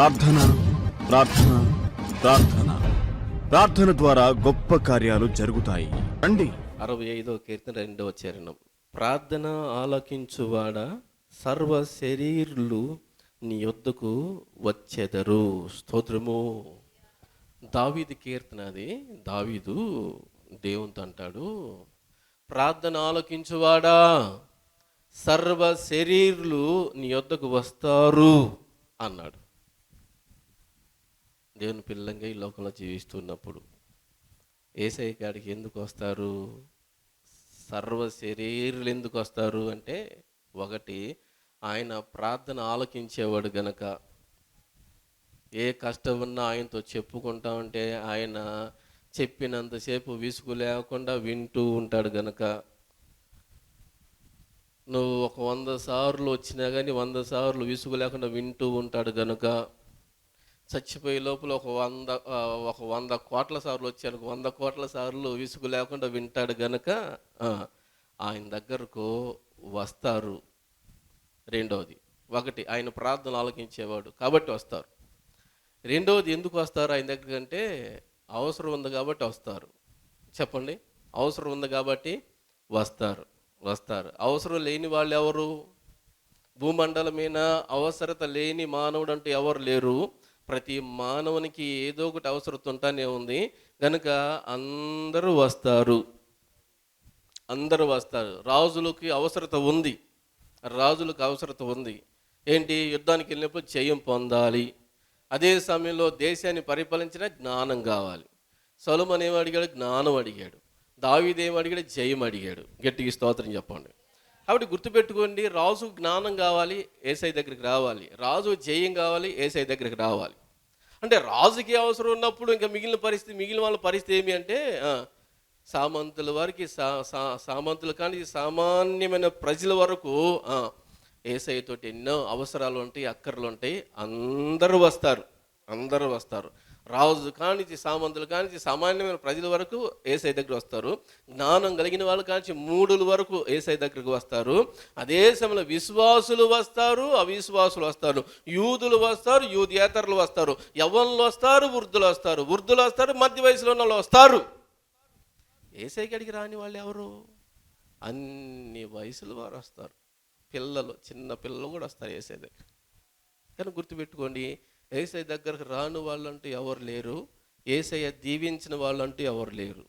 ప్రార్థన ప్రార్థన ప్రార్థన. ప్రార్థన ద్వారా గొప్ప కార్యాలు జరుగుతాయి. రండి. అరవై ఐదో కీర్తన రెండవ చరణం. ప్రార్థన ఆలకించువాడ? సర్వ శరీరులు నీ యొద్దకు వచ్చెదరు. స్తోత్రము. దావీదు కీర్తన అది. దావీదు దేవునితో అంటాడు. ప్రార్థన ఆలకించువాడా? సర్వ శరీరులు నీ యొద్దకు వస్తారు అన్నాడు. దేవుని పిల్లంగా ఈ లోకంలో జీవిస్తున్నప్పుడు ఏసఐ కాడికి ఎందుకు వస్తారు? సర్వ శరీరులు ఎందుకు వస్తారు? అంటే ఒకటి ఆయన ప్రార్థన ఆలకించేవాడు గనక ఏ కష్టం ఉన్నా ఆయనతో చెప్పుకుంటా ఉంటే ఆయన చెప్పినంతసేపు విసుగు లేకుండా వింటూ ఉంటాడు గనక. నువ్వు ఒక వంద సార్లు వచ్చినా కానీ వంద సార్లు విసుగు లేకుండా వింటూ ఉంటాడు గనుక. చచ్చిపోయే లోపల ఒక వంద ఒక వంద కోట్ల సార్లు వచ్చాను వంద కోట్ల సార్లు విసుగు లేకుండా వింటాడు గనక ఆయన దగ్గరకు వస్తారు. రెండవది ఒకటి ఆయన ప్రార్థన ఆలకించేవాడు కాబట్టి వస్తారు. రెండవది ఎందుకు వస్తారు ఆయన దగ్గరకంటే అవసరం ఉంది కాబట్టి వస్తారు. చెప్పండి అవసరం ఉంది కాబట్టి వస్తారు వస్తారు. అవసరం లేని వాళ్ళు ఎవరు? భూమండలమైన అవసరత లేని మానవుడు అంటే ఎవరు లేరు? ప్రతి మానవునికి ఏదో ఒకటి అవసరత ఉంటానే ఉంది. కనుక అందరూ వస్తారు. అందరూ వస్తారు. రాజులకి అవసరత ఉంది. రాజులకు అవసరత ఉంది. ఏంటి? యుద్ధానికి వెళ్ళినప్పుడు జయం పొందాలి. అదే సమయంలో దేశాన్ని పరిపాలించిన జ్ఞానం కావాలి. సొలమన్ ఏం అడిగాడు? జ్ఞానం అడిగాడు. దావీదు అడిగాడు? జయం అడిగాడు. గట్టిగా స్తోత్రం చెప్పండి. కాబట్టి గుర్తుపెట్టుకోండి రాజు జ్ఞానం కావాలి ఏసై దగ్గరికి రావాలి. రాజు జయం కావాలి ఏసై దగ్గరికి రావాలి. అంటే రాజుకి అవసరం ఉన్నప్పుడు ఇంకా మిగిలిన పరిస్థితి మిగిలిన వాళ్ళ పరిస్థితి ఏమి అంటే సామంతుల వారికి సా సా- సామంతులు కానీ సామాన్యమైన ప్రజల వరకు ఏసైతోటి ఎన్నో అవసరాలు ఉంటాయి అక్కర్లు ఉంటాయి. అందరూ వస్తారు అందరూ వస్తారు. రాజు కానించి సామంతులు కానించి సామాన్యమైన ప్రజల వరకు ఏసై దగ్గర వస్తారు. జ్ఞానం కలిగిన వాళ్ళు కానించి మూడుల వరకు ఏసై దగ్గరకు వస్తారు. అదే సమయంలో విశ్వాసులు వస్తారు అవిశ్వాసులు వస్తారు. యూదులు వస్తారు యూదేతరులు వస్తారు. యవ్వనులు వస్తారు వృద్ధులు వస్తారు. వృద్ధులు వస్తారు మధ్య వయసులో ఉన్న వాళ్ళు వస్తారు. ఏసై గడికి రాని వాళ్ళు ఎవరు? అన్ని వయసుల వారు వస్తారు. పిల్లలు చిన్న పిల్లలు కూడా వస్తారు ఏసై దగ్గర కానీ గుర్తుపెట్టుకోండి ఏసఐ దగ్గరకు రాని వాళ్ళంటూ ఎవరు లేరు. ఏసయ్య దీవించిన వాళ్ళంటూ ఎవరు లేరు.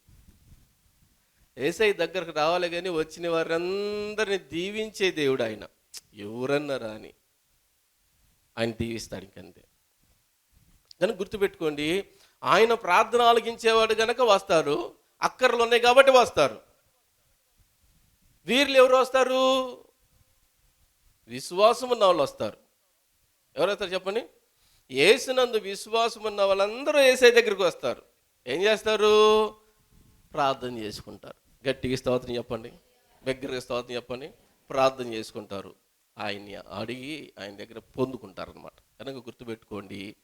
ఏసఐ దగ్గరకు రావాలి కానీ వచ్చిన వారందరిని దీవించే దేవుడు ఆయన. ఎవరన్నా రాని ఆయన దీవిస్తాడు ఇంకంతే. కానీ గుర్తుపెట్టుకోండి ఆయన ప్రార్థన ఆలగించేవాడు కనుక వస్తారు అక్కర్లు ఉన్నాయి కాబట్టి వస్తారు. వీరులు ఎవరు వస్తారు? విశ్వాసం ఉన్న వాళ్ళు వస్తారు. ఎవరు చెప్పండి? ఏసునందు విశ్వాసం ఉన్న వాళ్ళందరూ ఏసై దగ్గరికి వస్తారు. ఏం చేస్తారు? ప్రార్థన చేసుకుంటారు. గట్టిగా స్తోత్రం చెప్పండి. దగ్గరగా స్తోత్రం చెప్పండి. ప్రార్థన చేసుకుంటారు. ఆయన్ని అడిగి ఆయన దగ్గర పొందుకుంటారు అనమాట కనుక గుర్తుపెట్టుకోండి.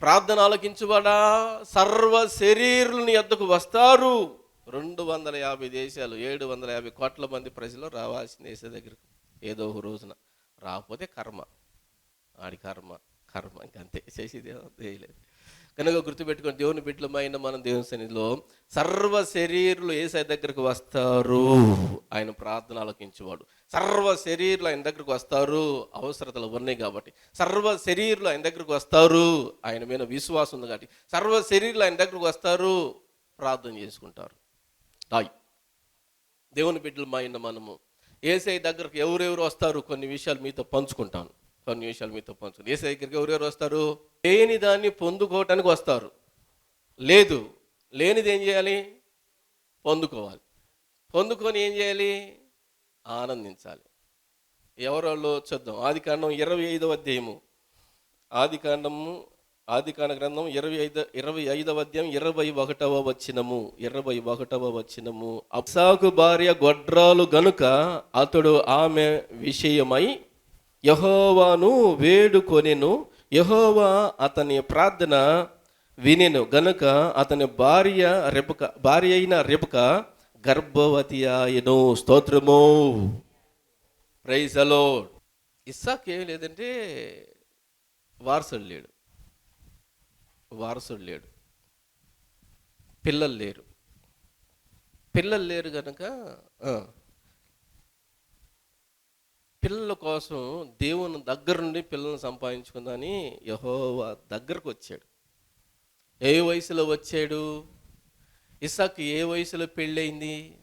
ప్రార్థన ఆలకించువాడా సర్వ శరీరుని ఎద్దకు వస్తారు. రెండు వందల యాభై దేశాలు ఏడు వందల యాభై కోట్ల మంది ప్రజలు రావాల్సిన దేశ దగ్గరకు ఏదో ఒక రోజున. రాకపోతే కర్మ. ఆడి కర్మ. కర్మ ఇంకంతే చేసేది చేయలేదు కనుక గుర్తుపెట్టుకొని దేవుని బిడ్డలమైన మనం దేవుని సన్నిధిలో సర్వ శరీరులు ఏసై దగ్గరకు వస్తారు. ఆయన ప్రార్థన ఆలకించేవాడు. సర్వ శరీరులు ఆయన దగ్గరకు వస్తారు అవసరతలు ఉన్నాయి కాబట్టి. సర్వ శరీరులు ఆయన దగ్గరకు వస్తారు ఆయన మీద విశ్వాసం ఉంది కాబట్టి. సర్వ శరీరులు ఆయన దగ్గరకు వస్తారు ప్రార్థన చేసుకుంటారు. తాయి. దేవుని బిడ్డలమైన మనము ఏసై దగ్గరకు ఎవరెవరు వస్తారు కొన్ని విషయాలు మీతో పంచుకుంటాను. కొన్ని విషయాలు మీతో పంచుకుని. ఏసై దగ్గరికి ఎవరెవరు వస్తారు? లేని దాన్ని పొందుకోవటానికి వస్తారు. లేదు లేనిది ఏం చేయాలి? పొందుకోవాలి. పొందుకొని ఏం చేయాలి? ఆనందించాలి. ఎవరోళ్ళు చూద్దాం. ఆది కాండం ఇరవై ఐదవ అధ్యాయము. ఆది కాండము ఆది కాండ గ్రంథం ఇరవై ఐదు ఇరవై ఐదవ అధ్యాయం ఇరవై ఒకటవ వచ్చినము ఇరవై ఒకటవ వచ్చినము అప్సాకు భార్య గొడ్రాలు గనుక అతడు ఆమె విషయమై యహోవాను వేడుకొనెను. యహోవా అతని ప్రార్థన వినెను. గనుక అతని భార్య రెపక భార్య అయిన రెపక గర్భవతి ఆయను. స్తోత్రము. ప్రైజ్ అలో ఇస్సాక్ ఏం లేదంటే వారసుడు లేడు వారసుడు లేడు పిల్లలు లేరు. పిల్లలు లేరు కనుక పిల్లల కోసం దేవుని దగ్గర నుండి పిల్లల్ని సంపాదించుకుందని యహోవా దగ్గరకు వచ్చాడు. ఏ వయసులో వచ్చాడు? ఇసాకు ఏ వయసులో పెళ్ళయింది?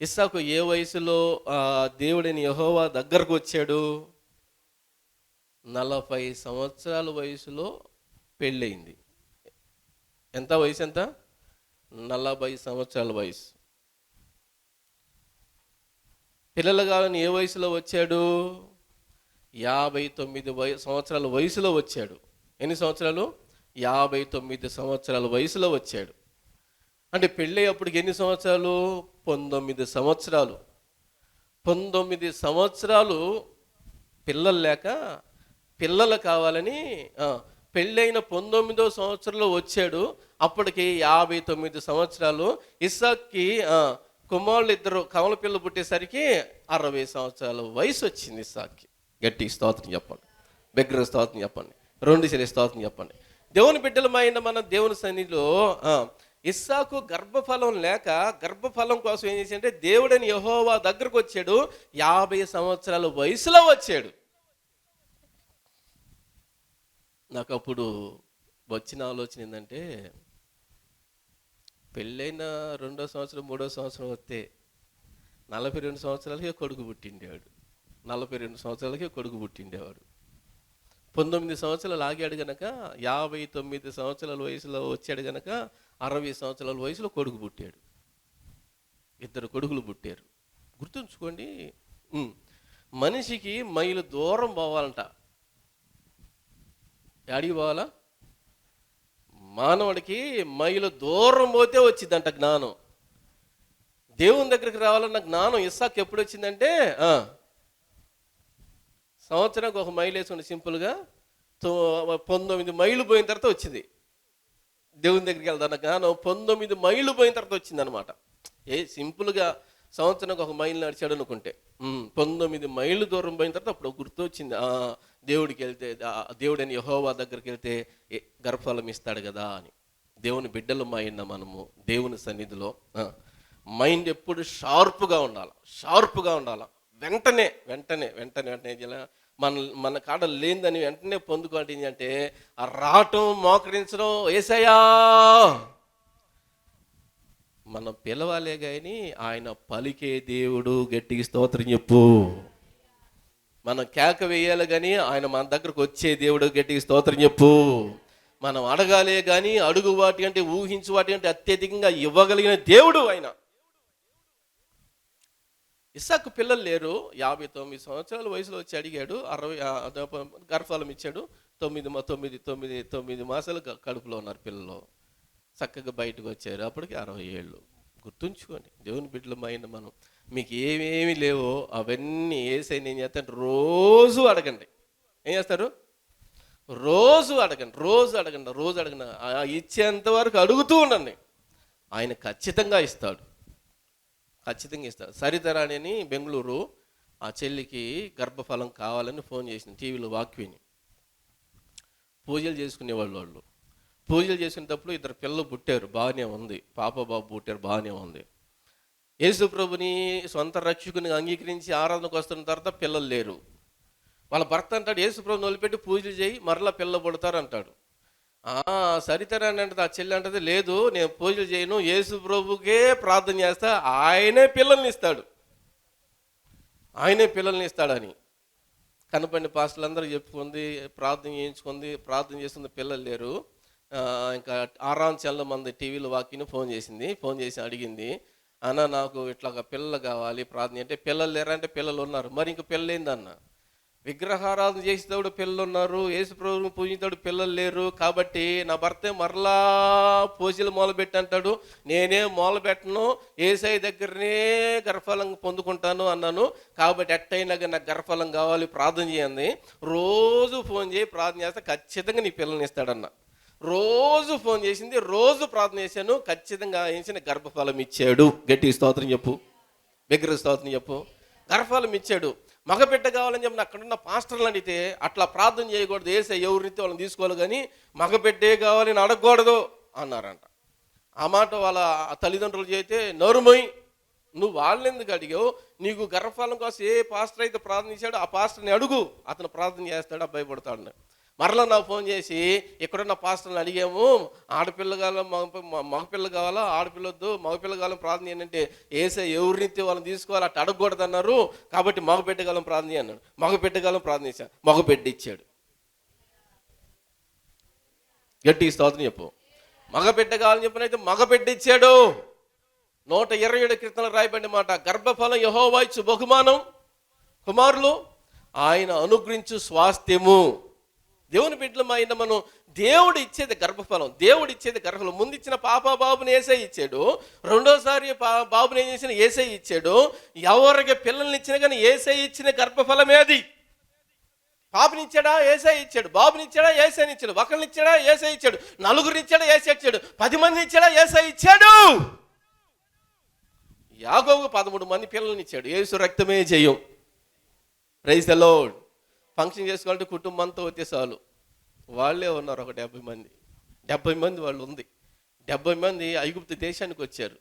ఇస్సాకు ఏ వయసులో దేవుడిని యహోవా దగ్గరకు వచ్చాడు? నలభై సంవత్సరాల వయసులో పెళ్ళయింది. ఎంత వయసు ఎంత? నలభై సంవత్సరాల వయసు. పిల్లలు కావాలని ఏ వయసులో వచ్చాడు? యాభై తొమ్మిది వయ సంవత్సరాల వయసులో వచ్చాడు. ఎన్ని సంవత్సరాలు? యాభై తొమ్మిది సంవత్సరాల వయసులో వచ్చాడు. అంటే పెళ్ళి అప్పటికి ఎన్ని సంవత్సరాలు? పంతొమ్మిది సంవత్సరాలు. పంతొమ్మిది సంవత్సరాలు పిల్లలు లేక పిల్లలు కావాలని పెళ్ళైన పంతొమ్మిదో సంవత్సరంలో వచ్చాడు. అప్పటికి యాభై తొమ్మిది సంవత్సరాలు. ఇస్సాక్కి కుమారులు ఇద్దరు కమల పిల్లలు పుట్టేసరికి అరవై సంవత్సరాల వయసు వచ్చింది సాక్కి గట్టి స్తోత్రం చెప్పండి. బిగ్గర స్తోత్రం చెప్పండి. రెండు శరి స్తోత్రం చెప్పండి. దేవుని బిడ్డలమైన మన దేవుని సన్నిధిలో ఇస్సాకు గర్భఫలం లేక గర్భఫలం కోసం ఏం చేసిందంటే దేవుడని యహోవా దగ్గరకు వచ్చాడు. యాభై సంవత్సరాల వయసులో వచ్చాడు. నాకు అప్పుడు వచ్చిన ఆలోచన ఏంటంటే పెళ్ళైన రెండో సంవత్సరం మూడో సంవత్సరం వస్తే నలభై రెండు సంవత్సరాలకే కొడుకు పుట్టిండేవాడు. నలభై రెండు సంవత్సరాలకే కొడుకు పుట్టిండేవాడు. పంతొమ్మిది సంవత్సరాలు ఆగాడు గనక యాభై తొమ్మిది సంవత్సరాల వయసులో వచ్చాడు గనక అరవై సంవత్సరాల వయసులో కొడుకు పుట్టాడు. ఇద్దరు కొడుకులు పుట్టారు. గుర్తుంచుకోండి మనిషికి మైలు దూరం పోవాలంట. యాడికి పోవాలా? మానవుడికి మైలు దూరం పోతే వచ్చిందంట జ్ఞానం. దేవుని దగ్గరికి రావాలన్న జ్ఞానం ఇస్సాక్ ఎప్పుడు వచ్చిందంటే సంవత్సరానికి ఒక మైలు వేసుకుని సింపుల్గా తో- పంతొమ్మిది మైలు పోయిన తర్వాత వచ్చింది. దేవుని దగ్గరికి వెళ్తాను జ్ఞానం పంతొమ్మిది మైలు పోయిన తర్వాత వచ్చిందనమాట ఏ సింపుల్గా సంవత్సరానికి ఒక మైలు నడిచాడు అనుకుంటే. పంతొమ్మిది మైళ్ళు దూరం పోయిన తర్వాత అప్పుడు గుర్తు వచ్చింది దేవుడికి వెళ్తే దేవుడని యహోవా దగ్గరికి వెళ్తే గర్భఫలం ఇస్తాడు కదా అని. దేవుని బిడ్డలు మైండ్ మనము దేవుని సన్నిధిలో మైండ్ ఎప్పుడు షార్ప్గా ఉండాలి షార్ప్గా ఉండాలి. వెంటనే వెంటనే వెంటనే వెంటనే మన మన కాడ లేనిదని వెంటనే పొందుకోవటం అంటే ఆ రావటం మోకరించడం ఏసయ్యా! మనం పిలవాలే కానీ ఆయన పలికే దేవుడు గట్టికి స్తోత్రం చెప్పు. మనం కేక వేయాలి కానీ ఆయన మన దగ్గరకు వచ్చే దేవుడు గట్టికి స్తోత్రం చెప్పు. మనం అడగాలే కానీ అడుగు వాటి అంటే ఊహించు వాటి అంటే అత్యధికంగా ఇవ్వగలిగిన దేవుడు ఆయన. ఇసాకు పిల్లలు లేరు. యాభై తొమ్మిది సంవత్సరాల వయసులో వచ్చి అడిగాడు. అరవై గర్భఫలం ఇచ్చాడు. తొమ్మిది తొమ్మిది తొమ్మిది తొమ్మిది మాసాలు కడుపులో ఉన్నారు పిల్లలు. చక్కగా బయటకు వచ్చారు. అప్పటికి అరవై ఏళ్ళు. గుర్తుంచుకోండి. దేవుని బిడ్డలమైన మనం మీకు ఏమేమి లేవో అవన్నీ వేసే నేను చేస్తాను. రోజు అడగండి. ఏం చేస్తారు? రోజు అడగండి. రోజు అడగండి. రోజు అడగండి. ఇచ్చేంత వరకు అడుగుతూ ఉండండి. ఆయన ఖచ్చితంగా ఇస్తాడు. ఖచ్చితంగా ఇస్తాడు. సరితరాణి అని బెంగళూరు ఆ చెల్లికి గర్భఫలం కావాలని ఫోన్ చేసింది. టీవీలో వాక్విని. పూజలు చేసుకునేవాళ్ళు వాళ్ళు. పూజలు చేసినప్పుడు ఇద్దరు పిల్లలు పుట్టారు బాగానే ఉంది. పాప బాబు పుట్టారు బాగానే ఉంది. యేసు ప్రభుని సొంత రక్షకుని అంగీకరించి ఆరాధనకు వస్తున్న తర్వాత పిల్లలు లేరు. వాళ్ళ భర్త అంటాడు యేసు ప్రభుని వదిలిపెట్టి పూజలు చేయి మరలా పిల్లలు పుడతారు అంటాడు. ఆ సరితరాని అంటే ఆ చెల్లి అంటది లేదు నేను పూజలు చేయను యేసు ప్రభుకే ప్రార్థన చేస్తా ఆయనే పిల్లల్ని ఇస్తాడు. ఆయనే పిల్లల్ని ఇస్తాడని. కనపడిన పాస్టర్లందరూ చెప్పుకుంది ప్రార్థన చేయించుకుంది ప్రార్థన చేస్తుంది పిల్లలు లేరు. ఇంకా ఆరాం చల్ల మంది టీవీలో వాకిని ఫోన్ చేసింది. ఫోన్ చేసి అడిగింది అన్న నాకు ఇట్లా ఒక పిల్లలు కావాలి ప్రార్థన అంటే పిల్లలు లేరంటే పిల్లలు ఉన్నారు. మరి ఇంక పిల్లలు ఏందన్న విగ్రహారాధన చేసేటప్పుడు పిల్లలు ఉన్నారు యేసు ప్రభువుని పూజించేటప్పుడు పిల్లలు లేరు. కాబట్టి నా భర్తే మరలా పూజలు మొదలుపెట్టి అంటాడు నేనే మొదలుపెట్టను ఏసఐ దగ్గరనే గర్భఫలం పొందుకుంటాను అన్నాను. కాబట్టి ఎట్టయినా కానీ నాకు గర్భఫలం కావాలి ప్రార్థన చేయండి. రోజు ఫోన్ చేయి ప్రార్థన చేస్తే ఖచ్చితంగా నీ పిల్లల్ని ఇస్తాడన్నా. రోజు ఫోన్ చేసింది రోజు ప్రార్థన చేశాను ఖచ్చితంగా వేసిన గర్భఫలం ఇచ్చాడు. గట్టి స్తోత్రం చెప్పు. బిగ్గర స్తోత్రం చెప్పు. గర్భఫలం ఇచ్చాడు. మగబిడ్డ కావాలని చెప్పిన అక్కడున్న పాస్టర్లు అడిగితే అట్లా ప్రార్థన చేయకూడదు. వేసే ఎవరినితే వాళ్ళని తీసుకోవాలి కానీ మగబిడ్డే కావాలని అడగకూడదు అన్నారంట. ఆ మాట వాళ్ళ తల్లిదండ్రులు చేస్తే నరుమై నువ్వు వాళ్ళని ఎందుకు అడిగావు? నీకు గర్భఫలం కోసం ఏ పాస్టర్ అయితే ప్రార్థన చేశాడో ఆ పాస్టర్ని అడుగు. అతను ప్రార్థన చేస్తాడు అబ్బాయి పడతాడు మరలా నాకు ఫోన్ చేసి ఎక్కడున్న పాస్టర్ని అడిగాము ఆడపిల్ల కావాలా మగ మగపిల్ల కావాలా ఆడపిల్లొద్దు మగపిల్ల కాలం ప్రార్థన ఏంటంటే ఏసే ఎవరినైతే వాళ్ళని తీసుకోవాలి అట్ట అడగకూడదు అన్నారు కాబట్టి మగబిడ్డ కాలం ప్రార్థన అన్నాడు. మగబిడ్డ కాలం ప్రార్థన చేశాను మగబిడ్డ ఇచ్చాడు. గట్టి స్తోత్రం చెప్పు. మగబిడ్డ కావాలని చెప్పినైతే మగబిడ్డ ఇచ్చాడు. నూట ఇరవై ఏడు కీర్తనలు రాయబడిన మాట గర్భఫలం యహోవాయిచ్చు బహుమానం కుమారులు ఆయన అనుగ్రహించు స్వాస్థ్యము. దేవుని బిడ్డలమైన మనం దేవుడు ఇచ్చేది గర్భఫలం దేవుడు ఇచ్చేది గర్భఫలం. ముందు ఇచ్చిన పాప బాబుని ఏసై ఇచ్చాడు రెండోసారి పా- బాబుని ఏం చేసిన ఏసై ఇచ్చాడు. ఎవరికి పిల్లల్ని ఇచ్చినా కానీ ఏసై ఇచ్చిన గర్భఫలమే అది. పాపని ఇచ్చాడా? ఏసై ఇచ్చాడు. బాబునిచ్చాడా ఏసైని ఇచ్చాడు. ఒకరిని ఇచ్చాడా? ఏసై ఇచ్చాడు. నలుగురిని ఇచ్చాడా? ఏసై ఇచ్చాడు. పది మంది ఇచ్చాడా? ఏసై ఇచ్చాడు. యాగోగు పదమూడు మంది పిల్లల్ని ఇచ్చాడు. ఏసు రక్తమే చేయం ప్రైజ్ ద లోడ్ ఫంక్షన్ చేసుకోవాలంటే కుటుంబంతో వచ్చే చాలు. వాళ్ళే ఉన్నారు ఒక డెబ్బై మంది. డెబ్బై మంది వాళ్ళు ఉంది. డెబ్బై మంది ఐగుప్తు దేశానికి వచ్చారు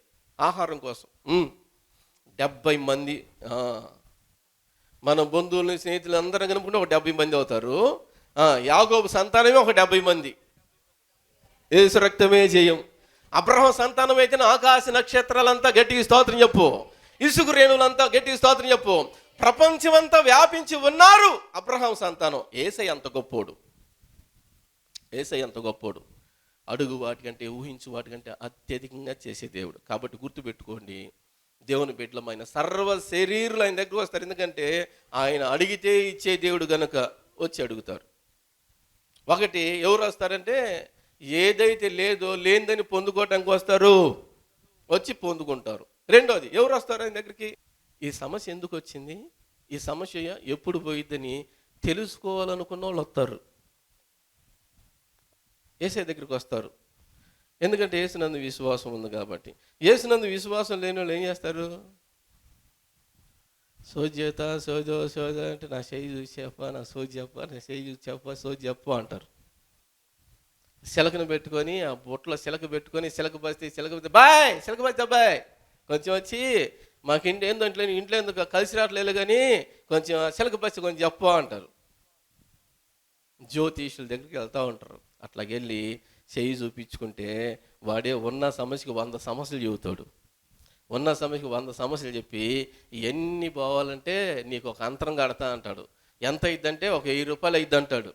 ఆహారం కోసం. డెబ్బై మంది మన బంధువులు స్నేహితులు అందరం కనుకుంటే ఒక డెబ్బై మంది అవుతారు. యాగోబు సంతానమే ఒక డెబ్బై మంది. ఏసు రక్తమే జయం. అబ్రహం సంతానం అయితే ఆకాశ నక్షత్రాలంతా గట్టి స్తోత్రం చెప్పు. ఇసుకు రేణులంతా గట్టి స్తోత్రం చెప్పు. ప్రపంచమంతా వ్యాపించి ఉన్నారు. అబ్రహాం సంతానం ఏసై అంత గొప్పోడు. ఏసై అంత గొప్పోడు. అడుగు వాటికంటే ఊహించు వాటికంటే అత్యధికంగా చేసే దేవుడు. కాబట్టి గుర్తుపెట్టుకోండి దేవుని బిడ్డలమైన సర్వ శరీరులు ఆయన దగ్గర వస్తారు. ఎందుకంటే ఆయన అడిగితే ఇచ్చే దేవుడు గనుక వచ్చి అడుగుతారు. ఒకటి ఎవరు వస్తారంటే ఏదైతే లేదో లేనిదని పొందుకోవటానికి వస్తారు. వచ్చి పొందుకుంటారు. రెండోది ఎవరు వస్తారు ఆయన దగ్గరికి? ఈ సమస్య ఎందుకు వచ్చింది? ఈ సమస్య ఎప్పుడు పోయిద్దని తెలుసుకోవాలనుకున్న వాళ్ళు వస్తారు. ఏసే దగ్గరికి వస్తారు. ఎందుకంటే ఏసునందు విశ్వాసం ఉంది కాబట్టి. ఏసునందు విశ్వాసం లేని వాళ్ళు ఏం చేస్తారు? సోజ్యత సోజో సోజ అంటే నా చేయి చూసి చెప్ప నా సోజి చెప్ప నా చేయి చూసి చెప్ప సోజి చెప్ప అంటారు. సిలకను పెట్టుకొని ఆ బొట్లో చిలక పెట్టుకొని సిలక బస్తే చిలక బస్తే బాయ్ చిలక బస్తే బాయ్ కొంచెం వచ్చి మాకు ఇంటి ఏందో ఇంట్లో ఇంట్లో ఎందుకు? కలిసి రావట్లేదు కానీ కొంచెం చిలక పచ్చి కొంచెం చెప్పు అంటారు. జ్యోతిషుల దగ్గరికి వెళ్తూ ఉంటారు. అట్లాగెళ్ళి చేయి చూపించుకుంటే వాడే ఉన్న సమస్యకు వంద సమస్యలు చెబుతాడు. ఉన్న సమస్యకు వంద సమస్యలు చెప్పి ఎన్ని పోవాలంటే నీకు ఒక అంతరం కడతా అంటాడు. ఎంత అయిద్దంటే ఒక వెయ్యి రూపాయలు అయిద్ది అంటాడు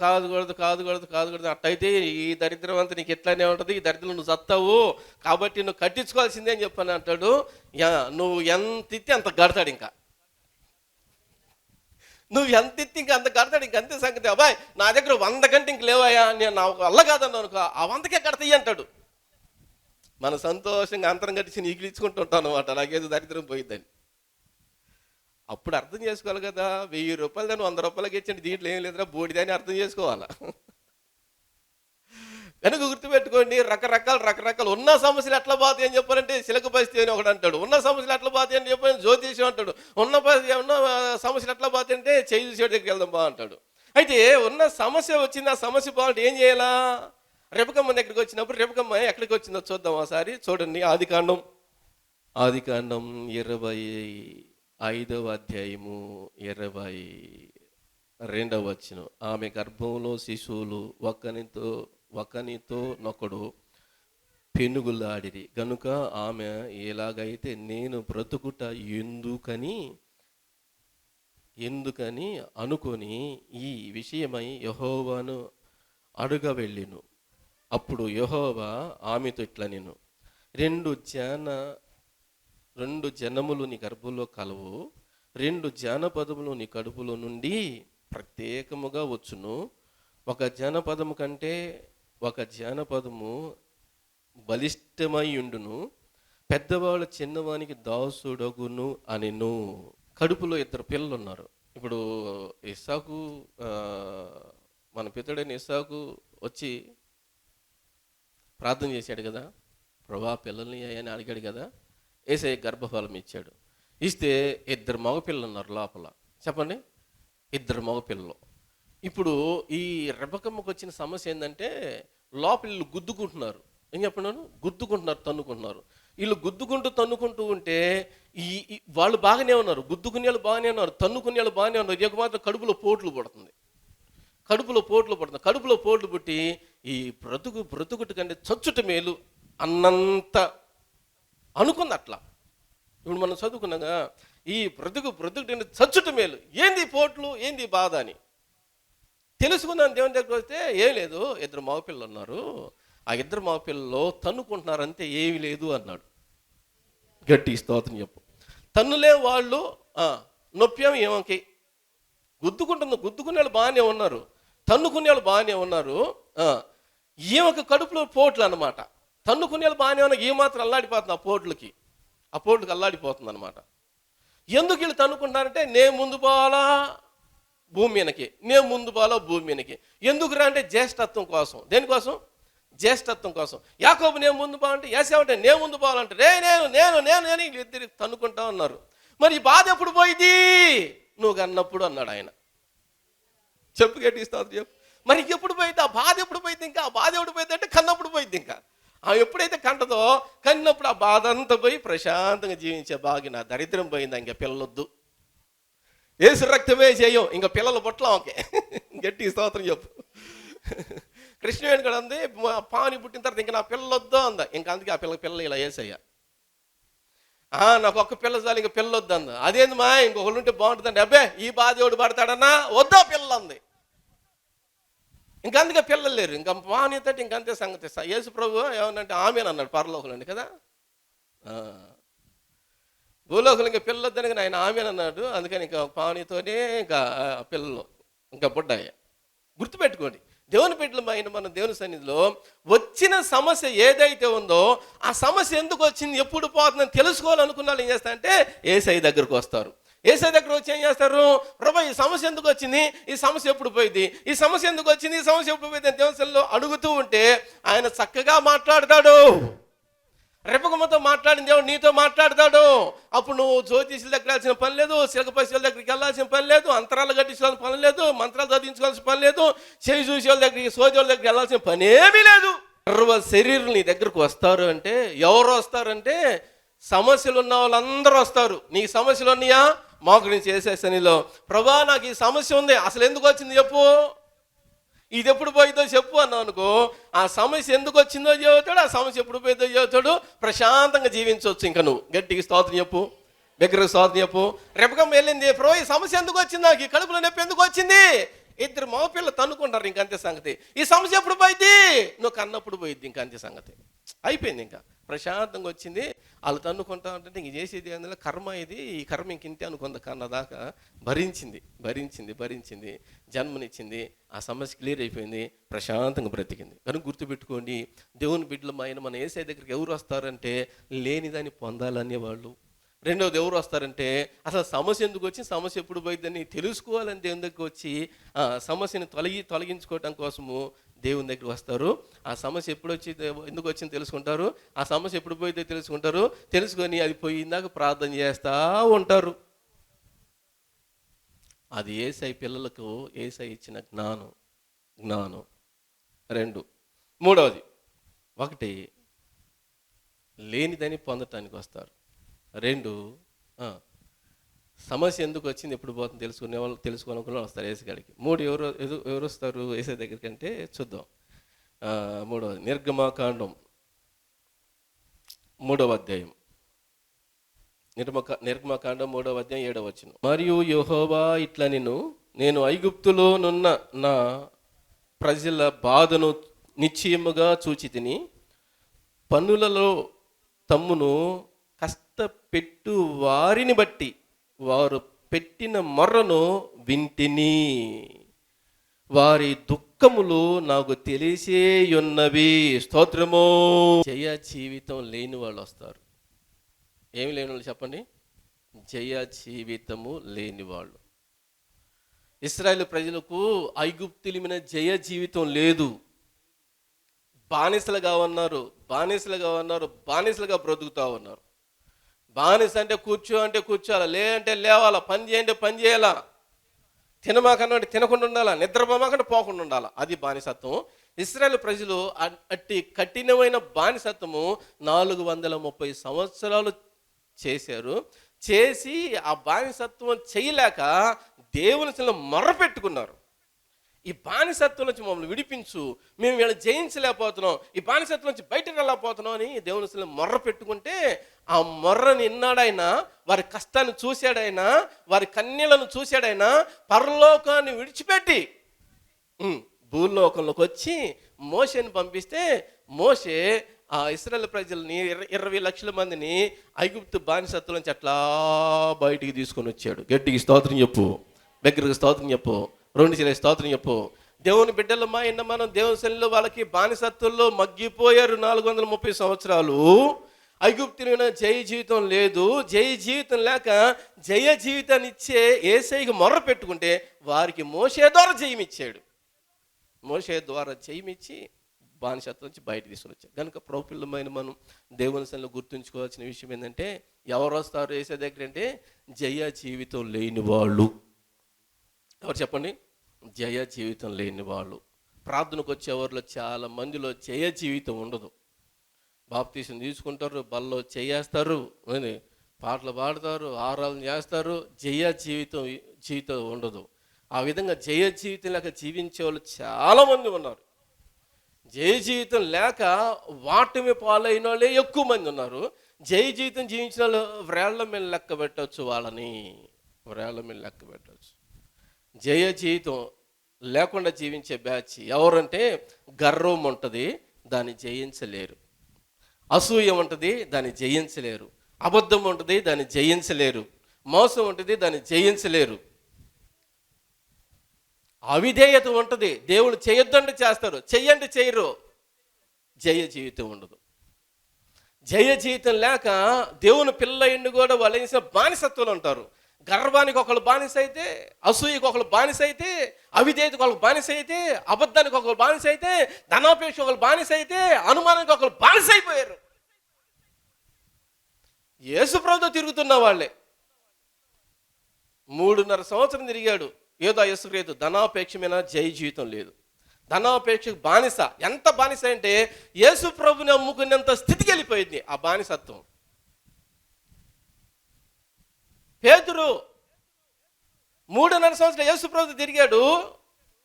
కాదు కూడదు కాదు కూడదు కాదు కూడదు. అట్టయితే ఈ దరిద్రం అంతా నీకు ఎట్లానే ఉంటుంది? ఈ దరిద్రం నువ్వు చత్తావు కాబట్టి నువ్వు కట్టించుకోవాల్సిందే అని చెప్పాను అంటాడు. "యా- నువ్వు ఎంత ఇస్తే అంత కడతాడు ఇంకా. నువ్వు ఎంత ఇస్తే ఇంకా అంత కడతాడు ఇంక. అంతే సంగతి. అబ్బాయి నా దగ్గర వంద గంట ఇంక లేవాయా నేను నా వల్ల కాదన్నా అనుకో. ఆ వందకే కడతాయి అంటాడు. మన సంతోషంగా అంతరం కట్టించి నీకు ఇచ్చుకుంటుంటాను అనమాట నాకేదో దరిద్రం పోయిద్దని. అప్పుడు అర్థం చేసుకోవాలి కదా. వెయ్యి రూపాయలు దాన్ని వంద రూపాయలకి ఇచ్చండి దీంట్లో ఏం లేదురా బోడిదని అర్థం చేసుకోవాలా? కనుక గుర్తుపెట్టుకోండి రకరకాల రకరకాల ఉన్న సమస్యలు ఎట్లా పోతాయి అని చెప్పారంటే సిలక పరిస్థితి అని ఒకడు అంటాడు. ఉన్న సమస్యలు ఎట్లా పోతాయి అని చెప్పని జ్యోతిష్యం అంటాడు. ఉన్న ఉన్న సమస్యలు ఎట్లా పోతాయి అంటే చేయి చూసేవాడి దగ్గరికి వెళ్దాం బా అంటాడు. అయితే ఉన్న సమస్య వచ్చింది ఆ సమస్య బాగుంటే ఏం చేయాలా? రేపకమ్మ దగ్గరికి వచ్చినప్పుడు రేపకమ్మ ఎక్కడికి వచ్చిందో చూద్దాం ఒకసారి. చూడండి ఆది కాండం. ఆది కాండం ఇరవై ఐదవ అధ్యాయము ఇరవై రెండవ వచ్చిన ఆమె గర్భంలో శిశువులు ఒకనితో ఒకనితో నొకడు పెనుగులాడిరి. గనుక ఆమె ఎలాగైతే నేను బ్రతుకుట ఎందుకని ఎందుకని అనుకొని ఈ విషయమై యహోవాను అడుగ వెళ్ళిను అప్పుడు యహోవా ఆమెతో ఇట్లా నేను రెండు జన రెండు జనములు నీ గర్భంలో కలవు రెండు జానపదములు నీ కడుపులో నుండి ప్రత్యేకముగా వచ్చును. ఒక జానపదము కంటే ఒక జానపదము బలిష్టమై ఉండును పెద్దవాళ్ళు చిన్నవానికి దాసుడగును అనిను. కడుపులో ఇద్దరు పిల్లలు ఉన్నారు ఇప్పుడు ఇసాకు మన పితడైన ఇసాకు వచ్చి ప్రార్థన చేశాడు కదా. ప్రభా పిల్లల్ని అని అడిగాడు కదా. ఏసై గర్భఫలం ఇచ్చాడు. ఇస్తే ఇద్దరు మగపిల్లలు ఉన్నారు లోపల. చెప్పండి? ఇద్దరు మగపిల్లలు. ఇప్పుడు ఈ రెబకమ్మకు వచ్చిన సమస్య ఏంటంటే లోపల గుద్దుకుంటున్నారు. ఏం చెప్పన్నాను? గుద్దుకుంటున్నారు తన్నుకుంటున్నారు. వీళ్ళు గుద్దుకుంటూ తన్నుకుంటూ ఉంటే ఈ వాళ్ళు బాగానే ఉన్నారు. గుద్దుకునే వాళ్ళు బాగానే ఉన్నారు. తన్నుకునే వాళ్ళు బాగానే ఉన్నారు. ఇక మాత్రం కడుపులో పోట్లు పడుతుంది. కడుపులో పోట్లు పడుతుంది. కడుపులో పోట్లు పుట్టి ఈ బ్రతుకు బ్రతుకుటి కంటే చచ్చుట మేలు అన్నంత అనుకుంది అట్లా ఇప్పుడు మనం చదువుకున్నాగా ఈ బ్రతుకు బ్రతుకుట చచ్చుట మేలు. ఏంది పోట్లు? ఏంది బాధ అని. తెలుసుకుందాం దేవుని దగ్గర వస్తే ఏం లేదు ఇద్దరు మగపిల్లలు ఉన్నారు. ఆ ఇద్దరు మగపిల్లలు తన్నుకుంటున్నారు అంతే ఏమీ లేదు అన్నాడు. గట్టి స్తోత్రం చెప్పు. తన్నులే వాళ్ళు ఆ, నొప్పాం ఏమకి? గుద్దుకుంటుంది గుద్దుకునే వాళ్ళు బాగానే ఉన్నారు. తన్నుకునే వాళ్ళు బాగానే ఉన్నారు. ఆ, ఈమెకు కడుపులో పోట్లు అన్నమాట తన్నుకునేలు బాగానే ఉన్నా ఈ మాత్రం అల్లాడిపోతుంది ఆ పోట్లకి. ఆ పోట్లకి అల్లాడిపోతుంది అనమాట ఎందుకు వీళ్ళు తన్నుకుంటున్నారంటే నేను ముందు పోవాలా భూమి మీనకి నేను ముందు పోవాలా భూమి మీనకి ఎందుకు రా అంటే జ్యేష్ఠత్వం కోసం. దేనికోసం? జ్యేష్ఠత్వం కోసం. యాకోబు నేను ముందు పోవాలంటే ఏసేవంటే నేను ముందు పోవాలంటే రే నేను నేను నేను నేను వీళ్ళిద్దరు తన్నుకుంటా ఉన్నారు మరి ఈ బాధ ఎప్పుడు పోయింది నువ్వు అన్నప్పుడు అన్నాడు ఆయన. చెప్పు గట్టిస్తావు చెప్పు. మరి ఎప్పుడు పోయింది ఆ బాధ ఎప్పుడు పోయింది ఇంకా? ఆ బాధ ఎప్పుడు పోయింది అంటే కన్నప్పుడు పోయింది ఇంకా. ఆ ఎప్పుడైతే కంటదో కన్నప్పుడు ఆ బాధ అంతా పోయి ప్రశాంతంగా జీవించే బాగి నా దరిద్రం పోయింది ఇంకా పిల్లలొద్దు. ఏసు రక్తమే చేయం ఇంకా పిల్లలు పుట్టలం ఓకే గట్టి స్తోత్రం చెప్పు. కృష్ణవేణి కూడా ఉంది మా పాని పుట్టిన తర్వాత ఇంకా నా పిల్లలొద్దు అంద. ఇంకా అందుకే ఆ పిల్ల పిల్లలు ఇలా వేసయ్యా ఆ, నాకు ఒక్క పిల్ల చాలు ఇంకా పిల్ల వద్దంద అదేంది మా ఇంకొకళ్ళు ఉంటే బాగుంటుందండి. అబ్బే ఈ బాధ ఎవడు పడతాడన్నా? వద్దా పిల్ల అంది. ఇంకా అందుకే పిల్లలు లేరు. ఇంకా మానేతటి ఇంకంతే సంగతి. యేసు ప్రభు ఏమనంటే ఆమెను అన్నాడు పరలోకలండి కదా? ఆ. ఇంకా పిల్లొద్దని వద్దని ఆయన ఆమెను అన్నాడు. అందుకని ఇంకా పానీతోనే ఇంకా పిల్లలు ఇంకా బుడ్డాయ. గుర్తుపెట్టుకోండి. దేవుని బిడ్డలమైన మన దేవుని సన్నిధిలో వచ్చిన సమస్య ఏదైతే ఉందో ఆ సమస్య ఎందుకు వచ్చింది ఎప్పుడు పోతుందని తెలుసుకోవాలనుకున్న వాళ్ళు ఏం చేస్తారంటే ఏసై దగ్గరకు వస్తారు. ఏసై దగ్గర వచ్చి ఏం చేస్తారు? ప్రభా ఈ సమస్య ఎందుకు వచ్చింది? ఈ సమస్య ఎప్పుడు పోయింది? ఈ సమస్య ఎందుకు వచ్చింది? ఈ సమస్య ఎప్పుడు పోయింది అని అడుగుతూ ఉంటే ఆయన చక్కగా మాట్లాడతాడు. రెపకమ్మతో మాట్లాడిన దేవుడు నీతో మాట్లాడతాడు. అప్పుడు నువ్వు జ్యోతిషుల దగ్గర వెళ్ళాల్సిన పని లేదు శిలకపశుల దగ్గరికి వెళ్ళాల్సిన పని లేదు అంతరాలు కట్టించుకోవాల్సిన పని లేదు మంత్రాలు చదివించుకోవాల్సిన పని లేదు చెవి చూసే వాళ్ళ దగ్గరికి సోదరుల దగ్గరికి వెళ్ళాల్సిన పని ఏమీ లేదు. సర్వ శరీరం నీ దగ్గరకు వస్తారు అంటే ఎవరు వస్తారంటే సమస్యలు ఉన్న వాళ్ళందరూ వస్తారు. నీకు సమస్యలు ఉన్నాయా? మాకు నేను చేసే శనిలో ప్రభా నాకు ఈ సమస్య ఉంది. అసలు ఎందుకు వచ్చింది చెప్పు. ఇది ఎప్పుడు పోయిందో చెప్పు అన్నావు అనుకో ఆ సమస్య ఎందుకు వచ్చిందో చెబుతాడు ఆ సమస్య ఎప్పుడు పోయిందో చెబుతాడు. ప్రశాంతంగా జీవించవచ్చు ఇంకా నువ్వు. గట్టికి స్తోత్రం చెప్పు. దగ్గర స్తోత్రం చెప్పు. రెపకం వెళ్ళింది ప్రో ఈ సమస్య ఎందుకు వచ్చింది నాకు? ఈ కడుపులో నొప్పి ఎందుకు వచ్చింది? ఇద్దరు మగపిల్లలు తన్నుకుంటారు ఇంకంతే సంగతి. ఈ సమస్య ఎప్పుడు పోయింది నువ్వు కన్నప్పుడు పోయిద్ది ఇంకంతే సంగతి. అయిపోయింది ఇంకా. ప్రశాంతంగా వచ్చింది. వాళ్ళు తన్నుకుంటా ఉంటే ఇంక చేసేది అందులో కర్మ ఇది. ఈ కర్మ ఇంక ఇంతే అనుకుంది. కన్న దాకా భరించింది. భరించింది భరించింది. జన్మనిచ్చింది. ఆ సమస్య క్లియర్ అయిపోయింది. ప్రశాంతంగా బ్రతికింది. కనుక గుర్తుపెట్టుకోండి దేవుని బిడ్డలు ఆయన మన ఏసై దగ్గరికి ఎవరు వస్తారంటే లేనిదాన్ని పొందాలనే వాళ్ళు. రెండవది ఎవరు వస్తారంటే అసలు సమస్య ఎందుకు వచ్చి సమస్య ఎప్పుడు పోయిందని తెలుసుకోవాలని దేవుని దగ్గరికి వచ్చి ఆ సమస్యని తొలగి తొలగించుకోవటం కోసము దేవుని దగ్గరికి వస్తారు. ఆ సమస్య ఎప్పుడు వచ్చి ఎందుకు వచ్చింది తెలుసుకుంటారు. ఆ సమస్య ఎప్పుడు పోయిందో తెలుసుకుంటారు. తెలుసుకొని అది పోయిందాక ప్రార్థన చేస్తూ ఉంటారు. అది ఏసై పిల్లలకు ఏసై ఇచ్చిన జ్ఞానం జ్ఞానం. రెండు. మూడవది. ఒకటి లేనిదని పొందటానికి వస్తారు. రెండు సమస్య ఎందుకు వచ్చింది ఎప్పుడు పోతుంది తెలుసుకునే వాళ్ళు తెలుసుకోవాలనుకున్న వాళ్ళు వస్తారు ఏసీ మూడు ఎవరు ఎదు- ఎవరు వస్తారు ఏసే దగ్గరికి అంటే చూద్దాం. ఆ, మూడవది నిర్గమాకాండం. మూడవ అధ్యాయం. నిర్మక నిర్గమకాండం మూడవ అధ్యాయం ఏడవ వచ్చిన మరియు యహోవా ఇట్లా నేను నేను ఐగుప్తులోనున్న నా ప్రజల బాధను నిశ్చయముగా చూచి తిని పన్నులలో తమ్మును కష్టపెట్టు వారిని బట్టి వారు పెట్టిన మొర్రను వింటిని. వారి దుఃఖములు నాకు తెలిసే ఉన్నవి స్తోత్రము. జయ జీవితం లేని వాళ్ళు వస్తారు. ఏమి లేని వాళ్ళు చెప్పండి? జయ జీవితము లేని వాళ్ళు. ఇస్రాయేల్ ప్రజలకు ఐగుప్తులిమిన జయ జీవితం లేదు. బానిసలుగా ఉన్నారు బానిసలుగా ఉన్నారు బానిసలుగా బ్రతుకుతా ఉన్నారు. బానిస అంటే కూర్చో అంటే కూర్చోాలా లే అంటే లేవాలా? పని చేయంటే పని చేయాలా? తినమాకన్నా అంటే తినకుండా ఉండాలా? నిద్రపోమాకంటే పోకుండా ఉండాలా? అది బానిసత్వం. ఇస్రాయల్ ప్రజలు అట్టి కఠినమైన బానిసత్వము నాలుగు వందల ముప్పై సంవత్సరాలు చేశారు. చేసి ఆ బానిసత్వం చేయలేక దేవుని అసలు పెట్టుకున్నారు ఈ బానిసత్వం నుంచి మమ్మల్ని విడిపించు. మేము వీళ్ళని జయించలేకపోతున్నాం. ఈ బానిసత్వం నుంచి బయటకు వెళ్ళకపోతున్నాం అని దేవుని అసలు మొర్ర పెట్టుకుంటే ఆ మొర్రని విన్నాడైనా వారి కష్టాన్ని చూశాడైనా వారి కన్యలను చూశాడైనా పరలోకాన్ని విడిచిపెట్టి భూలోకంలోకి వచ్చి మోషేని పంపిస్తే మోషే ఆ ఇస్రాయల్ ప్రజల్ని ఇరవై లక్షల మందిని ఐగుప్తు బానిసత్వం నుంచి అట్లా బయటికి తీసుకొని వచ్చాడు. గట్టికి స్తోత్రం చెప్పు. దగ్గరకు స్తోత్రం చెప్పు. రెండు చిన్న స్తోత్రం చెప్పు. దేవుని బిడ్డలు మా ఎన్న మనం దేవుని శనిలో వాళ్ళకి బానిసత్వంలో మగ్గిపోయారు నాలుగు వందల ముప్పై సంవత్సరాలు. ఐగుప్తిన జయ జీవితం లేదు. జయ జీవితం లేక జయ జీవితాన్ని ఇచ్చే ఏసైకి మొర్ర పెట్టుకుంటే వారికి మోసే ద్వారా జయం ఇచ్చాడు. మోసే ద్వారా జయమిచ్చి బానిసత్వం నుంచి బయట తీసుకుని వచ్చాడు కనుక ప్రౌపిల్లమైన మనం దేవుని సన్నిలో గుర్తుంచుకోవాల్సిన విషయం ఏంటంటే ఎవరు వస్తారు వేసే దగ్గర అంటే జయ జీవితం లేని వాళ్ళు. ఎవరు చెప్పండి? జయ జీవితం లేని వాళ్ళు. ప్రార్థనకు వచ్చేవారిలో చాలా మందిలో జయ జీవితం ఉండదు. బాప్తీసం తీసుకుంటారు బల్లో చేయేస్తారు అని పాటలు పాడతారు ఆరాధన చేస్తారు జయ జీవితం జీవితం ఉండదు. ఆ విధంగా జయ జీవితం లేక జీవించే వాళ్ళు చాలామంది ఉన్నారు. జయ జీవితం లేక వాటమి పాలైన వాళ్ళే ఎక్కువ మంది ఉన్నారు. జయ జీవితం జీవించిన వాళ్ళు వ్రేళ్ళ మీద లెక్క పెట్టవచ్చు వాళ్ళని. వ్రేళ్ళ మీద లెక్క పెట్టవచ్చు జయ జీవితం లేకుండా జీవించే బ్యాచ్ ఎవరంటే గర్వం ఉంటుంది దాన్ని జయించలేరు. అసూయ ఉంటుంది దాన్ని జయించలేరు. అబద్ధం ఉంటుంది దాన్ని జయించలేరు. మోసం ఉంటుంది దాన్ని జయించలేరు. అవిధేయత ఉంటుంది దేవుడు చేయొద్దంటే చేస్తారు చెయ్యండి చేయరు. జయ జీవితం ఉండదు. జయ జీవితం లేక దేవుని పిల్ల ఎండు కూడా వాళ్ళు వేసిన బానిసత్వాలు ఉంటారు గర్వానికి ఒకళ్ళు బానిస అయితే అసూయకి ఒకళ్ళు బానిస అయితే అవిధేయతకు ఒకళ్ళు బానిస అయితే అబద్ధానికి ఒకళ్ళు బానిస అయితే ధనాపేక్ష ఒకళ్ళు బానిస అయితే అనుమానానికి ఒకళ్ళు బానిస అయిపోయారు యేసుప్రభుతో తిరుగుతున్న వాళ్ళే. మూడున్నర సంవత్సరం తిరిగాడు. ఏదో యేసుక్రీస్తు ధనాపేక్షమైన జయ జీవితం లేదు. ధనాపేక్షకు బానిస. ఎంత బానిస అంటే యేసు ప్రభుని అమ్ముకునేంత స్థితికి వెళ్ళిపోయింది ఆ బానిసత్వం. పేతురు మూడున్నర సంవత్సరం యేసు తిరిగాడు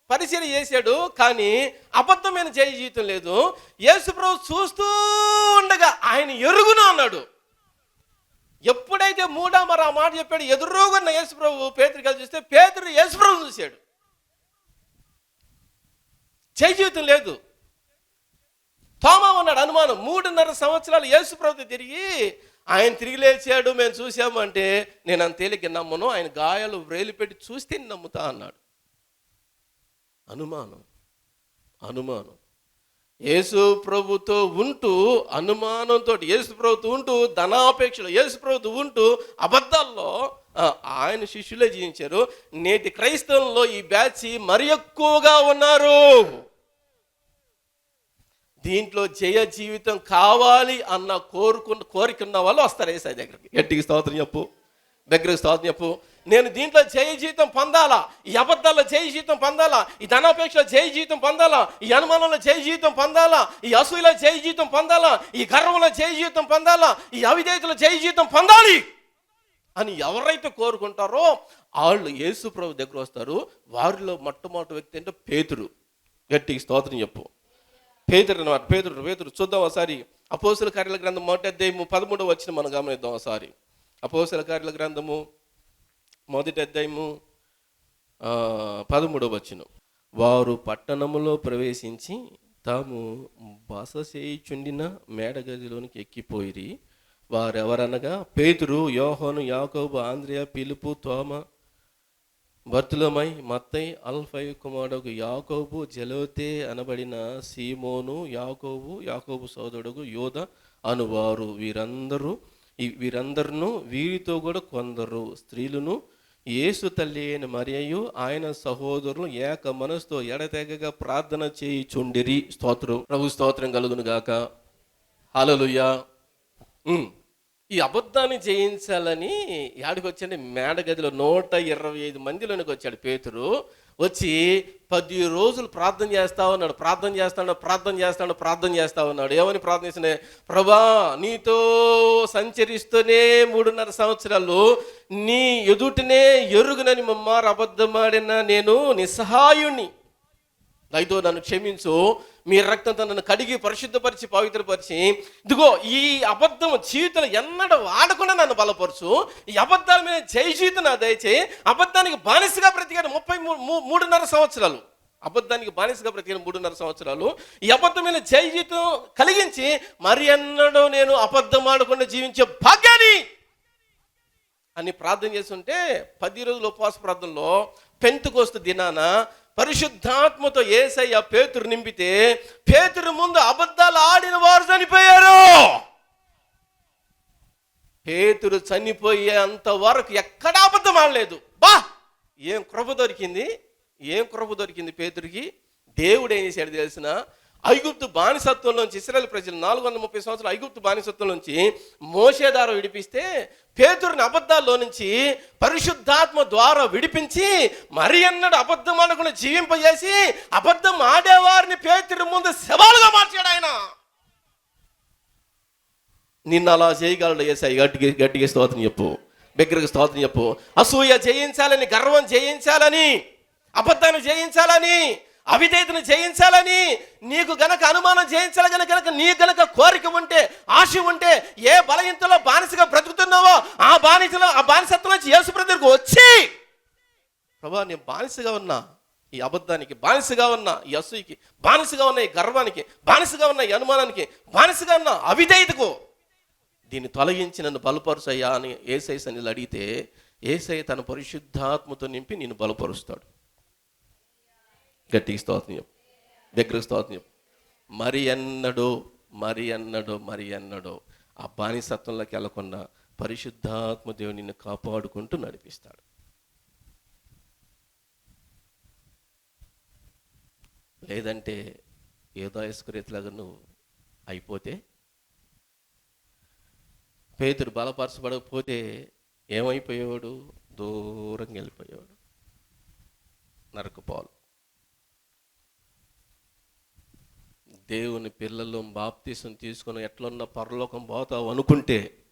పరిశీలన చేశాడు కానీ అబద్ధమైన జయ జీవితం లేదు. యేసు ప్రభు చూస్తూ ఉండగా ఆయన ఎరుగును అన్నాడు. ఎప్పుడైతే మూడా మరి ఆ మాట చెప్పాడు ఎదురుగా యేసుప్రభు పేతురు కలిసి చూస్తే పేతురు యేసుప్రభు చూశాడు. జయ జీవితం లేదు. తోమా ఉన్నాడు అనుమానం. మూడున్నర సంవత్సరాలు యేసుప్రభుతో తిరిగి ఆయన తిరిగి లేచాడు మేము చూసామంటే నేను అంత తేలిక నమ్మను ఆయన గాయాలు వ్రేలు పెట్టి చూస్తే నమ్ముతా అన్నాడు. అనుమానం అనుమానం. యేసు ప్రభుతో ఉంటూ అనుమానంతో యేసు ప్రభుతో ఉంటూ ధనాపేక్షలు యేసు ప్రభుతో ఉంటూ అబద్ధాల్లో ఆయన శిష్యులే జీవించారు. నేటి క్రైస్తవంలో ఈ బ్యాచ్ మరి ఎక్కువగా ఉన్నారు. దీంట్లో జయ జీవితం కావాలి అన్న కోరుకున్న కోరికున్న వాళ్ళు వస్తారు ఏసై దగ్గరికి. గట్టికి స్తోత్రం చెప్పు. దగ్గరికి స్తోత్రం చెప్పు. నేను దీంట్లో జయ జీవితం పొందాలా? ఈ అబద్ధాల్లో జయ జీవితం పొందాలా? ఈ ధనాపేక్షలో జయ జీవితం పొందాలా? ఈ అనుమానంలో జయ జీవితం పొందాలా? ఈ అసూయలో జయ జీవితం పొందాలా? ఈ గర్వంలో జయ జీవితం పొందాలా? ఈ అవిధేయతలో జయ జీవితం పొందాలి అని ఎవరైతే కోరుకుంటారో వాళ్ళు యేసు ప్రభు దగ్గర వస్తారు. వారిలో మొట్టమొదటి వ్యక్తి అంటే పేతురు. గట్టికి స్తోత్రం చెప్పు. పేదరు అనమాట పేదరు పేదరు. చూద్దాం ఒకసారి. అపోసల కార్యాల గ్రంథం మొదటి అధ్యాయము పదమూడవ వచ్చిన మనం గమనిద్దాం ఒకసారి. అపోసల కార్యాల గ్రంథము మొదటి అధ్యాయము పదమూడవ వచ్చిన వారు పట్టణములో ప్రవేశించి తాము బస చేయుచుండిన మేడగదిలోనికి ఎక్కిపోయిరి. వారెవరనగా? పేతురు యోహోను యాకోబు ఆంద్రియ పిలుపు తోమ భర్తులమై మత్తై అల్ఫై కుమారుడు యాకోబు జలోతే అనబడిన సీమోను యాకోబు యాకోబు సోదరుడు యోధ అనువారు. వీరందరూ ఈ- వీరందరును వీరితో కూడా కొందరు. స్త్రీలను యేసు తల్లి అయిన మరియు ఆయన సహోదరులు ఏక మనసుతో ఎడతెగగా ప్రార్థన చేయుచుండిరి. స్తోత్రం. ప్రభు స్తోత్రం కలుగును గాక. హల్లెలూయా. ఈ అబద్ధాన్ని జయించాలని యాడికి వచ్చాడు మేడగదిలో నూట ఇరవై ఐదు మందిలోనికి వచ్చాడు పేతురు. వచ్చి పది రోజులు ప్రార్థన చేస్తా ఉన్నాడు ప్రార్థన చేస్తాడు ప్రార్థన చేస్తాడు ప్రార్థన చేస్తా ఉన్నాడు. ఏమని ప్రార్థన చేసిన ప్రభా నీతో సంచరిస్తూనే మూడున్నర సంవత్సరాలు నీ ఎదుటనే ఎరుగునని మమ్మారు అబద్ధమాడిన నేను నిస్సహాయుణ్ణి. దయతో నన్ను క్షమించు. మీ రక్తంతో నన్ను కడిగి పరిశుద్ధపరిచి పవిత్రపరిచి ఇదిగో ఈ అబద్ధం జీవితం ఎన్నడ వాడకుండా నన్ను బలపరచు. ఈ అబద్ధాల మీద జయజీవితం నా దయచేయి. అబద్ధానికి బానిసగా బ్రతికాడు ముప్పై మూడున్నర సంవత్సరాలు. అబద్ధానికి బానిసగా బ్రతికిన మూడున్నర సంవత్సరాలు. ఈ అబద్ధం మీద జై కలిగించి మరి ఎన్నడూ నేను అబద్ధం ఆడకుండా జీవించే భాగ్యాన్ని అని ప్రార్థన చేస్తుంటే పది రోజుల ఉపవాస ప్రార్థనలో పెంతుకోస్తు దినాన పరిశుద్ధాత్మతో ఏసయ్య పేతురు నింపితే పేతురు ముందు అబద్ధాలు ఆడిన వారు చనిపోయారు. పేతురు చనిపోయే అంతవరకు ఎక్కడా అబద్ధం ఆడలేదు. బా! ఏం కృప దొరికింది? ఏం కృప దొరికింది పేతురికి? దేవుడు ఏం చేశాడు తెలిసిన? ఐగుప్తు బానిసత్వం నుంచి ఇస్రాయల్ ప్రజలు నాలుగు వందల ముప్పై సంవత్సరాలు ఐగుప్తు బానిసత్వం నుంచి విడిపిస్తే పేతురుని అబద్ధాల్లో నుంచి పరిశుద్ధాత్మ ద్వారా విడిపించి మరి అన్నడు అబద్ధం ఆడకుండా జీవింపజేసి అబద్ధం ఆడేవారిని పేతుడి ముందు శవాలుగా మార్చాడు ఆయన. నిన్ను అలా చేయగలడు ఏసాయి గట్టి గట్టిగా స్తోత్రం చెప్పు బిగ్గరగా స్తోత్రం చెప్పు. అసూయ జయించాలని గర్వం జయించాలని అబద్ధాన్ని జయించాలని అవిధేయతను జయించాలని నీకు గనక అనుమానం జయించాలి గనక గనక నీ గనక కోరిక ఉంటే ఆశ ఉంటే ఏ బలహీనతలో బానిసగా బ్రతుకుతున్నావో ఆ బానిసలో ఆ బానిసత్వం నుంచి యేసు బ్రదర్కు వచ్చి ప్రభా నేను బానిసగా ఉన్నా ఈ అబద్ధానికి బానిసగా ఉన్న ఈ అసూయకి బానిసగా ఉన్న ఈ గర్వానికి బానిసగా ఉన్న ఈ అనుమానానికి బానిసగా ఉన్న అవిధేయతకు దీన్ని తొలగించి నన్ను బలపరుసయ్యా అని ఏసై సన్నిధిలో అడిగితే ఏసై తన పరిశుద్ధాత్మతో నింపి నిన్ను బలపరుస్తాడు. గట్టికి స్తోత్రం. చెప్పు దగ్గరకు స్తోత్రం. చెప్పు మరి ఎన్నడో మరి ఎన్నడో మరి ఎన్నడో ఆ బానిసత్వంలోకి వెళ్ళకుండా పరిశుద్ధాత్మ దేవుడు నిన్ను కాపాడుకుంటూ నడిపిస్తాడు. లేదంటే ఏదో ఇసుకరీతిలాగా నువ్వు అయిపోతే పేతురు బలపరచబడకపోతే ఏమైపోయేవాడు? దూరంగా వెళ్ళిపోయేవాడు. నరకపోవాలి దేవుని పిల్లలు బాప్తీసం తీసుకొని ఎట్లున్న పరలోకం పోతావు అనుకుంటే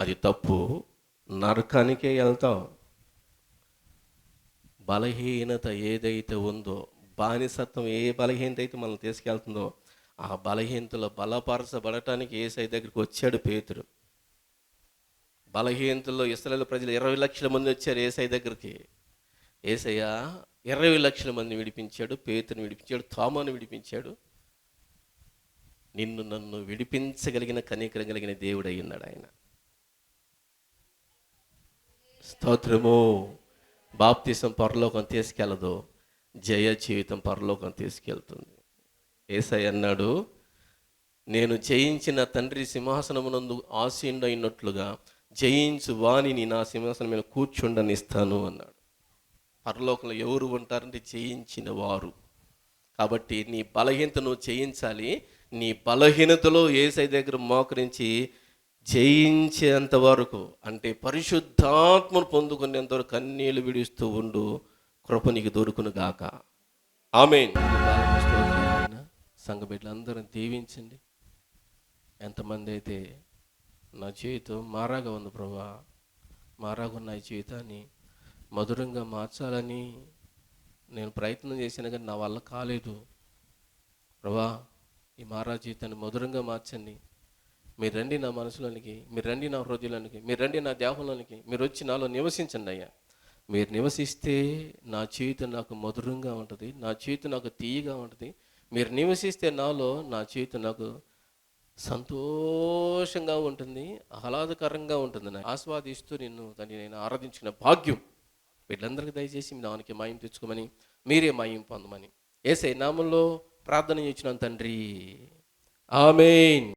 అది తప్పు. నరకానికే వెళ్తావు. బలహీనత ఏదైతే ఉందో బానిసత్వం ఏ బలహీనత అయితే మనం తీసుకెళ్తుందో ఆ బలహీనతలో బలపరచబడటానికి ఏసై దగ్గరికి వచ్చాడు పేతురు. బలహీనతలో ఇస్రాయేల్ ప్రజలు ఇరవై లక్షల మంది వచ్చారు ఏసై దగ్గరికి. ఏసయ్య ఇరవై లక్షల మంది విడిపించాడు పేతుని విడిపించాడు థామాను విడిపించాడు. నిన్ను నన్ను విడిపించగలిగిన కనీకరం కలిగిన దేవుడు అయ్యున్నాడు ఆయన. స్తోత్రము. బాప్తీసం పరలోకం తీసుకెళ్ళదు జయ జీవితం పరలోకం తీసుకెళ్తుంది. ఏసై అన్నాడు నేను జయించిన తండ్రి సింహాసనమునందు ఆసీనుడైనట్లుగా జయించు వాణిని నా సింహాసనం మీద కూర్చుండనిస్తాను అన్నాడు. పరలోకంలో ఎవరు ఉంటారంటే చేయించిన వారు కాబట్టి నీ బలహీనత నువ్వు చేయించాలి నీ బలహీనతలో ఏసై దగ్గర మోకరించి జయించేంత వరకు అంటే పరిశుద్ధాత్మను పొందుకునేంత వరకు కన్నీళ్ళు విడుస్తూ ఉండు. కృప నీకు దొరుకును గాక. ఆమె సంఘ బిడ్డలందరం దీవించండి. ఎంతమంది అయితే నా జీవితం మారాగా ఉంది ప్రభా. మారాగా ఉన్న ఈ జీవితాన్ని. మధురంగా మార్చాలని నేను ప్రయత్నం చేశాను కానీ నా వల్ల కాలేదు. ప్రభా ఈ మారా జీవితాన్ని మధురంగా మార్చండి. మీరు రండి నా మనసులోనికి మీరు రండి నా హృదయలోనికి మీరు రండి నా దేహంలోనికి మీరు వచ్చి నాలో నివసించండి అయ్యా. మీరు నివసిస్తే నా జీవితం నాకు మధురంగా ఉంటుంది నా జీవితం నాకు తీయగా ఉంటుంది. మీరు నివసిస్తే నాలో నా జీవితం నాకు సంతోషంగా ఉంటుంది ఆహ్లాదకరంగా ఉంటుంది. ఆస్వాదిస్తూ నిన్ను దాన్ని నేను ఆరాధించిన భాగ్యం. వీళ్ళందరికీ దయచేసి మీ నాన్నకి మాయం తెచ్చుకోమని మీరే మాయం పొందమని. ఏసై నామంలో ప్రార్థన చేసిన తండ్రి. ఆమెన్.